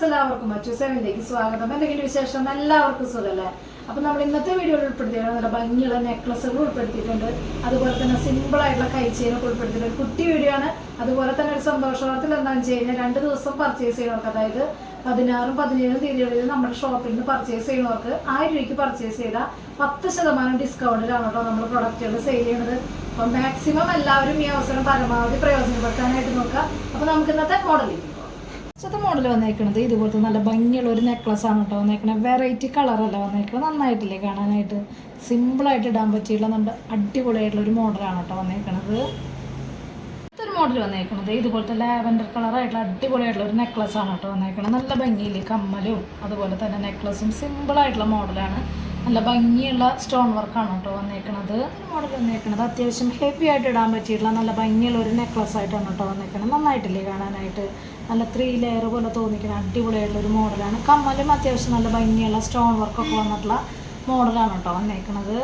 Friends എല്ലാവർക്കും മറ്റു സെവനിലേക്ക് സ്വാഗതം. എന്തെങ്കിലും വിശേഷം? എല്ലാവർക്കും സുഖമല്ലേ അപ്പൊ നമ്മൾ ഇന്നത്തെ വീഡിയോയിൽ ഉൾപ്പെടുത്തിയത് നല്ല ഭംഗിയുള്ള നെക്ലസുകൾ ഉൾപ്പെടുത്തിയിട്ടുണ്ട്. അതുപോലെ തന്നെ സിമ്പിൾ ആയിട്ടുള്ള കൈച്ചേനൊക്കെ ഉൾപ്പെടുത്തിയിട്ടുണ്ട് കുട്ടി വീഡിയോ ആണ്. അതുപോലെ തന്നെ ഒരു സന്തോഷവാർത്തയിൽ എന്താണെന്ന് വെച്ച് കഴിഞ്ഞാൽ രണ്ട് ദിവസം പർച്ചേസ് ചെയ്യുന്നവർക്ക് അതായത് പതിനാറും പതിനേഴും തീയതികളിൽ നമ്മുടെ ഷോപ്പിൽ നിന്ന് പർച്ചേസ് ചെയ്യുന്നവർക്ക് ആയിരം രൂപയ്ക്ക് പർച്ചേസ് ചെയ്താൽ പത്ത് ശതമാനം ഡിസ്കൗണ്ടിലാണ് കേട്ടോ നമ്മൾ പ്രൊഡക്റ്റുകൾ സെയിൽ ചെയ്യുന്നത്. അപ്പോൾ മാക്സിമം എല്ലാവരും ഈ അവസരം പരമാവധി പ്രയോജനപ്പെടുത്താനായിട്ട് നോക്കുക. അപ്പോൾ നമുക്ക് ഇന്നത്തെ മോഡലിൽ ഇന്നത്തെ മോഡൽ വന്നേക്കണത്. ഇതുപോലത്തെ നല്ല ഭംഗിയുള്ള ഒരു നെക്ലസ് ആണ് കേട്ടോ വന്നേക്കണത്. വെറൈറ്റി കളറല്ല വന്നേക്കണത്. നന്നായിട്ടില്ലേ കാണാനായിട്ട്? സിമ്പിളായിട്ട് ഇടാൻ പറ്റിയുള്ള നമ്മുടെ അടിപൊളിയായിട്ടുള്ള ഒരു മോഡലാണ് കേട്ടോ വന്നേക്കണത്. ഒരു മോഡൽ വന്നേക്കണത്. ഇതുപോലത്തെ ലാവൻഡർ കളറായിട്ടുള്ള അടിപൊളിയായിട്ടുള്ള ഒരു നെക്ലസ് ആണ് കേട്ടോ വന്നേക്കണത്. നല്ല ഭംഗിയില്ലേ? കമ്മലും അതുപോലെ തന്നെ നെക്ലസും സിമ്പിളായിട്ടുള്ള മോഡലാണ് നല്ല ഭംഗിയുള്ള സ്റ്റോൺ വർക്കാണ് കേട്ടോ വന്നേക്കണത്. മോഡൽ വന്നേക്കണത്. അത്യാവശ്യം ഹെവി ആയിട്ട് ഇടാൻ പറ്റിയിട്ടുള്ള നല്ല ഭംഗിയുള്ള ഒരു നെക്ലസ് ആയിട്ടാണ് കേട്ടോ വന്നേക്കണത്. നന്നായിട്ടില്ലേ കാണാനായിട്ട്? നല്ല ത്രീ ലെയർ പോലെ തോന്നിക്കുന്ന അടിപൊളിയായിട്ടുള്ള ഒരു മോഡലാണ്. കമ്മലും അത്യാവശ്യം നല്ല ഭംഗിയുള്ള സ്റ്റോൺ വർക്കൊക്കെ വന്നിട്ടുള്ള മോഡലാണ് കേട്ടോ വന്നേക്കണത്.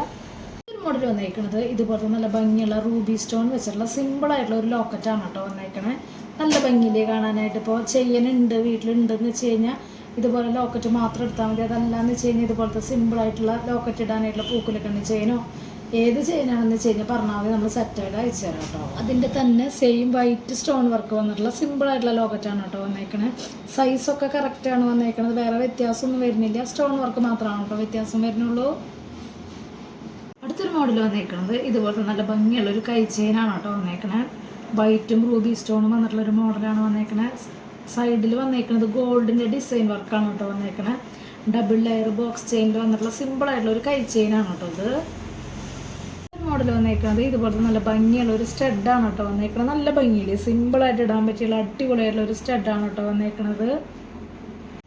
ഒരു മോഡൽ വന്നേക്കണത്. ഇതുപോലത്തെ നല്ല ഭംഗിയുള്ള റൂബി സ്റ്റോൺ വെച്ചിട്ടുള്ള സിമ്പിൾ ആയിട്ടുള്ള ഒരു ലോക്കറ്റാണ് കേട്ടോ വന്നേക്കണേ. നല്ല ഭംഗിയിലേ കാണാനായിട്ട് ഇപ്പോൾ ചെയ്യാനുണ്ട് വീട്ടിലുണ്ടെന്ന് വെച്ച് കഴിഞ്ഞാൽ ഇതുപോലെ ലോക്കറ്റ് മാത്രം എടുത്താൽ മതി. അതല്ലാന്ന് വെച്ച് കഴിഞ്ഞാൽ ഇതുപോലത്തെ സിമ്പിൾ ആയിട്ടുള്ള ലോക്കറ്റ് ഇടാനായിട്ടുള്ള പൂക്കുലക്കണ്ണി ചെയിനോ ഏത് ചെയിനാണെന്ന് വെച്ച് കഴിഞ്ഞാൽ പറഞ്ഞാൽ നമ്മൾ സെറ്റായിട്ട് അയച്ചു തരാം കേട്ടോ. അതിന്റെ തന്നെ സെയിം വൈറ്റ് സ്റ്റോൺ വർക്ക് വന്നിട്ടുള്ള സിമ്പിൾ ആയിട്ടുള്ള ലോക്കറ്റാണ് കേട്ടോ വന്നേക്കണേ. സൈസൊക്കെ കറക്റ്റാണ് വന്നേക്കണത്. വേറെ വ്യത്യാസമൊന്നും വരുന്നില്ല. സ്റ്റോൺ വർക്ക് മാത്രമാണ് കേട്ടോ വ്യത്യാസം വരുന്നുള്ളൂ. അടുത്തൊരു മോഡൽ വന്നേക്കണത് ഇതുപോലത്തെ നല്ല ഭംഗിയുള്ള ഒരു കൈ ചെയിനാണ് കേട്ടോ വന്നേക്കണേ. വൈറ്റും റൂബി സ്റ്റോണും വന്നിട്ടുള്ള ഒരു മോഡലാണ് വന്നേക്കണേ. സൈഡിൽ വന്നേക്കണത് ഗോൾഡിന്റെ ഡിസൈൻ വർക്കാണ് കേട്ടോ വന്നേക്കണേ. ഡബിൾ ലെയർ ബോക്സ് ചെയിനിൽ വന്നിട്ടുള്ള സിമ്പിൾ ആയിട്ടുള്ള ഒരു കൈ ചെയിനാണ് കേട്ടോ ഇത്. മോഡൽ വന്നേക്കുന്നത്. ഇതുപോലത്തെ നല്ല ഭംഗിയുള്ള ഒരു സ്റ്റഡാണ് കേട്ടോ വന്നേക്കുന്നത് നല്ല ഭംഗിയിൽ സിമ്പിളായിട്ട് ഇടാൻ പറ്റിയുള്ള അടിപൊളിയായിട്ടുള്ള ഒരു സ്റ്റഡാണ് കേട്ടോ വന്നേക്കുന്നത്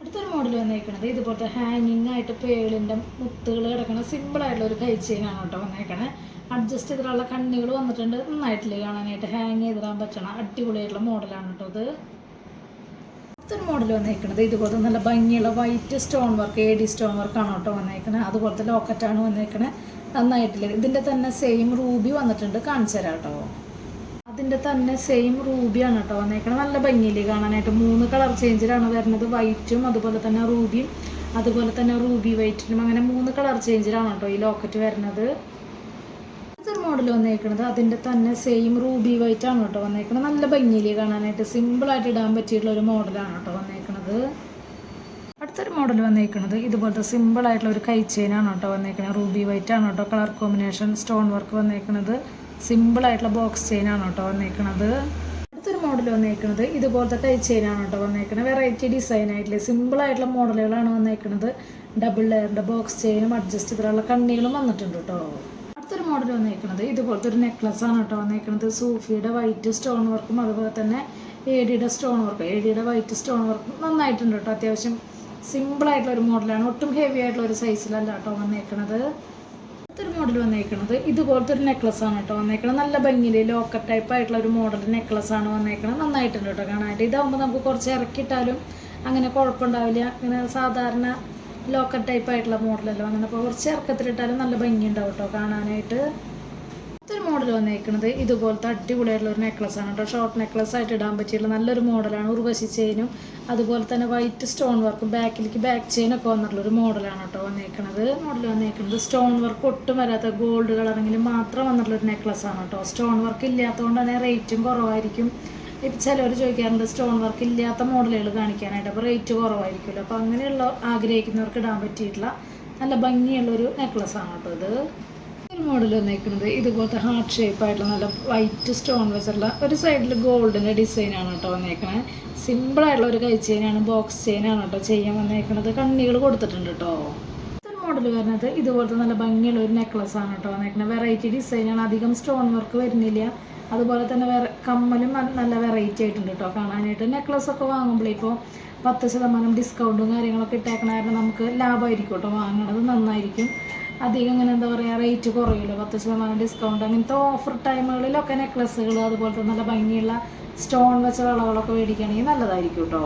അടുത്തൊരു മോഡൽ വന്നേക്കുന്നത് ഇതുപോലത്തെ ഹാങ്ങിങ് ആയിട്ട് പേളിന്റെ മുത്തുകൾ കിടക്കുന്ന സിമ്പിളായിട്ടുള്ള ഒരു കൈ ചെയിനാണ് കേട്ടോ വന്നേക്കണേ. അഡ്ജസ്റ്റ് ചെയ്തിട്ടുള്ള കണ്ണികൾ വന്നിട്ടുണ്ട്. നന്നായിട്ടില്ലേ കാണാനായിട്ട്? ഹാങ് ചെയ്തിടാൻ പറ്റണ അടിപൊളിയായിട്ടുള്ള മോഡലാണ് കേട്ടോ ഇത്. അടുത്തൊരു മോഡൽ വന്നേക്കുന്നത് ഇതുപോലത്തെ നല്ല ഭംഗിയുള്ള white stone work A D stone വർക്കാണ് കേട്ടോ വന്നേക്കുന്നത് അതുപോലത്തെ ലോക്കറ്റാണ് വന്നേക്കണത് നന്നായിട്ടില്ല. ഇതിന്റെ തന്നെ സെയിം റൂബി വന്നിട്ടുണ്ട്. കാണിച്ചു തരാം കേട്ടോ. അതിന്റെ തന്നെ സെയിം റൂബിയാണ് കേട്ടോ വന്നേക്കണം നല്ല ഭംഗിയില്ലേ കാണാനായിട്ട്. മൂന്ന് കളർ ചേഞ്ചിലാണ് വരുന്നത്. വൈറ്റും അതുപോലെ തന്നെ റൂബിയും അതുപോലെ തന്നെ റൂബി വൈറ്റിനും അങ്ങനെ മൂന്ന് കളർ ചേഞ്ചിലാണ് കേട്ടോ ഈ ലോക്കറ്റ് വരുന്നത്. മോഡൽ വന്നേക്കണത്. അതിന്റെ തന്നെ സെയിം റൂബി വൈറ്റ് ആണ് കേട്ടോ വന്നേക്കണത്. നല്ല ഭംഗിയിലേ കാണാനായിട്ട്. സിമ്പിളായിട്ട് ഇടാൻ പറ്റിയിട്ടുള്ള ഒരു മോഡലാണ് കേട്ടോ വന്നേക്കണത്. അടുത്തൊരു മോഡൽ വന്നേക്കുന്നത് ഇതുപോലത്തെ സിമ്പിൾ ആയിട്ടുള്ള ഒരു കൈ ചെയിനാണ് കേട്ടോ വന്നേക്കുന്നത് റൂബി വൈറ്റ് ആണ് കേട്ടോ. കളർ കോമ്പിനേഷൻ സ്റ്റോൺ വർക്ക് വന്നേക്കുന്നത് സിമ്പിൾ ആയിട്ടുള്ള ബോക്സ് ചെയിനാണ് കേട്ടോ വന്നേക്കുന്നത് അടുത്തൊരു മോഡൽ വന്നേക്കുന്നത് ഇതുപോലത്തെ കൈ ചെയിനാണ് കേട്ടോ വന്നേക്കുന്നത് വെറൈറ്റി ഡിസൈൻ ആയിട്ടില്ലേ. സിമ്പിൾ ആയിട്ടുള്ള മോഡലുകളാണ് വന്നേക്കുന്നത് ഡബിൾ ലെയറിന്റെ ബോക്സ് ചെയിനും അഡ്ജസ്റ്റ് ചെയ്തിട്ടുള്ള കണ്ണികളും വന്നിട്ടുണ്ട് കേട്ടോ. അടുത്തൊരു മോഡൽ വന്നേക്കുന്നത് ഇതുപോലത്തെ ഒരു നെക്ലസ് ആണ് കേട്ടോ വന്നേക്കുന്നത് സൂഫിയുടെ വൈറ്റ് സ്റ്റോൺ വർക്കും അതുപോലെ തന്നെ എ ഡിയുടെ സ്റ്റോൺ വർക്ക് എ ഡിയുടെ വൈറ്റ് സ്റ്റോൺ വർക്കും നന്നായിട്ടുണ്ട് കേട്ടോ. അത്യാവശ്യം സിമ്പിൾ ആയിട്ടുള്ള ഒരു മോഡലാണ് ഒട്ടും ഹെവി ആയിട്ടുള്ള ഒരു സൈസിലല്ല കേട്ടോ വന്നേക്കണത്. അടുത്തൊരു മോഡൽ വന്നേക്കണത്. ഇതുപോലത്തെ ഒരു നെക്ലസ് ആണ് കേട്ടോ വന്നേക്കണത്. നല്ല ഭംഗിയിൽ ലോക്കർ ടൈപ്പ് ആയിട്ടുള്ള ഒരു മോഡൽ നെക്ലസ് ആണ് വന്നേക്കണത്. നന്നായിട്ടുണ്ട് കേട്ടോ കാണാനായിട്ട്. ഇതാകുമ്പോൾ നമുക്ക് കുറച്ച് ഇറക്കിയിട്ടാലും അങ്ങനെ കുഴപ്പമുണ്ടാവില്ല. അങ്ങനെ സാധാരണ ലോക്കർ ടൈപ്പ് ആയിട്ടുള്ള മോഡലല്ലോ അങ്ങനെ കുറച്ച് ഇറക്കത്തിലിട്ടാലും നല്ല ഭംഗി ഉണ്ടാവും കേട്ടോ കാണാനായിട്ട്. വന്നേക്കുന്നത് ഇതുപോലത്തെ അടിപൊളിയായിട്ടുള്ള ഒരു നെക്ലസ് ആണ് കേട്ടോ. ഷോർട്ട് നെക്ലസ് ആയിട്ട് ഇടാൻ പറ്റിയുള്ള നല്ലൊരു മോഡലാണ് ഉർവശി ചെയിനും അതുപോലെ തന്നെ വൈറ്റ് സ്റ്റോൺ വർക്കും ബാക്കിലേക്ക് ബാക്ക് ചെയിൻ ഒക്കെ വന്നിട്ടുള്ള ഒരു മോഡലാണ് കേട്ടോ വന്നേക്കുന്നത് മോഡൽ വന്നേക്കുന്നത് സ്റ്റോൺ വർക്ക് ഒട്ടും വരാത്ത ഗോൾഡ് കളറെങ്കിലും മാത്രം വന്നിട്ടുള്ള ഒരു നെക്ലസ് ആണ് കേട്ടോ. സ്റ്റോൺ വർക്ക് ഇല്ലാത്തതുകൊണ്ട് തന്നെ റേറ്റും കുറവായിരിക്കും. ഇപ്പം ചിലവർ ചോദിക്കാറുണ്ട് സ്റ്റോൺ വർക്ക് ഇല്ലാത്ത മോഡലുകൾ കാണിക്കാനായിട്ട്. അപ്പോൾ റേറ്റ് കുറവായിരിക്കുമല്ലോ. അപ്പോൾ അങ്ങനെയുള്ള ആഗ്രഹിക്കുന്നവർക്ക് ഇടാൻ പറ്റിയിട്ടുള്ള നല്ല ഭംഗിയുള്ളൊരു നെക്ലസ് ആണ് കേട്ടോ ഇത്. മോഡൽ വന്നേക്കുന്നത് ഇതുപോലത്തെ ഹാർട്ട് ഷേപ്പ് ആയിട്ടുള്ള നല്ല വൈറ്റ് സ്റ്റോൺ വെച്ചിട്ടുള്ള ഒരു സൈഡിൽ ഗോൾഡിന്റെ ഡിസൈനാണ് കേട്ടോ സിമ്പിൾ ആയിട്ടുള്ള ഒരു കൈ ചെയിനാണ് ബോക്സ് ചെയിനാണ് കേട്ടോ ചെയ്യാൻ വന്നേക്കണത്. കണ്ണികൾ കൊടുത്തിട്ടുണ്ട് കേട്ടോ മോഡൽ വരുന്നത് ഇതുപോലത്തെ നല്ല ഭംഗിയുള്ള ഒരു നെക്ലസ് ആണ് കേട്ടോ വന്നേക്കുന്നത് വെറൈറ്റി ഡിസൈനാണ് അധികം സ്റ്റോൺ വർക്ക് വരുന്നില്ല. അതുപോലെ തന്നെ വേറെ കമ്മലും നല്ല വെറൈറ്റി ആയിട്ടുണ്ട് കേട്ടോ കാണാനായിട്ട്. നെക്ലസ് ഒക്കെ വാങ്ങുമ്പോൾ ഇപ്പോൾ പത്ത് ശതമാനം ഡിസ്കൗണ്ടും കാര്യങ്ങളൊക്കെ ഇട്ടേക്കണ കാരണം നമുക്ക് ലാഭമായിരിക്കും കേട്ടോ വാങ്ങണത്. നന്നായിരിക്കും. അധികം ഇങ്ങനെ എന്താ പറയുക റേറ്റ് കുറയില്ല പത്ത് ശതമാനം ഡിസ്കൗണ്ട് അങ്ങനത്തെ ഓഫർ ടൈമുകളിലൊക്കെ നെക്ലസ്സുകൾ അതുപോലത്തെ നല്ല ഭംഗിയുള്ള സ്റ്റോൺ വെച്ച വളകളൊക്കെ മേടിക്കുകയാണെങ്കിൽ നല്ലതായിരിക്കും കേട്ടോ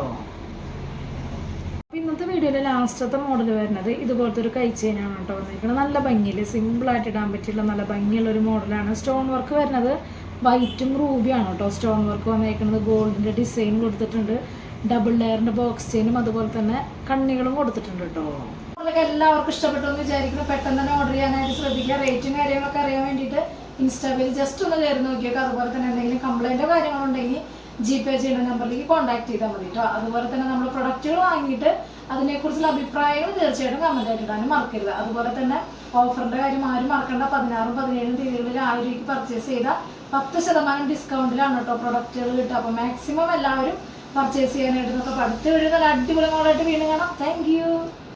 ഇന്നത്തെ വീഡിയോയിലെ ലാസ്റ്റത്തെ മോഡൽ വരുന്നത് ഇതുപോലത്തെ ഒരു കൈ ചെയിനാണ് കേട്ടോ വന്നിരിക്കുന്നത്. നല്ല ഭംഗിയിൽ സിമ്പിളായിട്ട് ഇടാൻ പറ്റിയുള്ള നല്ല ഭംഗിയുള്ള ഒരു മോഡലാണ് സ്റ്റോൺ വർക്ക് വരുന്നത് വൈറ്റും റൂബിയാണ് കേട്ടോ സ്റ്റോൺ വർക്ക് വന്നേക്കുന്നത് ഗോൾഡിന്റെ ഡിസൈൻ കൊടുത്തിട്ടുണ്ട്. ഡബിൾ ലെയറിന്റെ ബോക്സ് ചെയിനും അതുപോലെ തന്നെ കണ്ണികളും കൊടുത്തിട്ടുണ്ട് കേട്ടോ മോഡലൊക്കെ എല്ലാവർക്കും ഇഷ്ടപ്പെട്ടു എന്ന് വിചാരിക്കുന്നു. പെട്ടെന്ന് തന്നെ ഓർഡർ ചെയ്യാനായിട്ട് ശ്രദ്ധിക്കുക. റേറ്റും കാര്യങ്ങളൊക്കെ അറിയാൻ വേണ്ടിയിട്ട് ഇൻസ്റ്റാ പേജ് ജസ്റ്റ് ഒന്ന് കയറി നോക്കിയൊക്കെ. അതുപോലെ തന്നെ എന്തെങ്കിലും കംപ്ലൈന്റോ കാര്യങ്ങളുണ്ടെങ്കിൽ ജി പേ ചെയ്യുന്ന നമ്പറിലേക്ക് കോൺടാക്ട് ചെയ്താൽ മതി കേട്ടോ അതുപോലെ തന്നെ നമ്മൾ പ്രൊഡക്റ്റുകൾ വാങ്ങിയിട്ട് അതിനെക്കുറിച്ചുള്ള അഭിപ്രായങ്ങൾ തീർച്ചയായിട്ടും കമന്റ് ആയിട്ട് മറക്കരുത്. അതുപോലെ തന്നെ ഓഫറിന്റെ കാര്യം ആരും മറക്കേണ്ട. പതിനാറും പതിനേഴും തീയതികളിൽ ആയിരം രൂപയ്ക്ക് പർച്ചേസ് ചെയ്താൽ പത്ത് ശതമാനം ഡിസ്കൗണ്ടിലാണ് കേട്ടോ പ്രൊഡക്റ്റുകൾ കിട്ടുക. അപ്പോൾ മാക്സിമം എല്ലാവരും പർച്ചേസ് ചെയ്യാനായിട്ട് നോക്കാം പഠിച്ചു വീഡിയോ അടിപൊളി മോളായിട്ട് വീണ്ടും കാണാം. താങ്ക്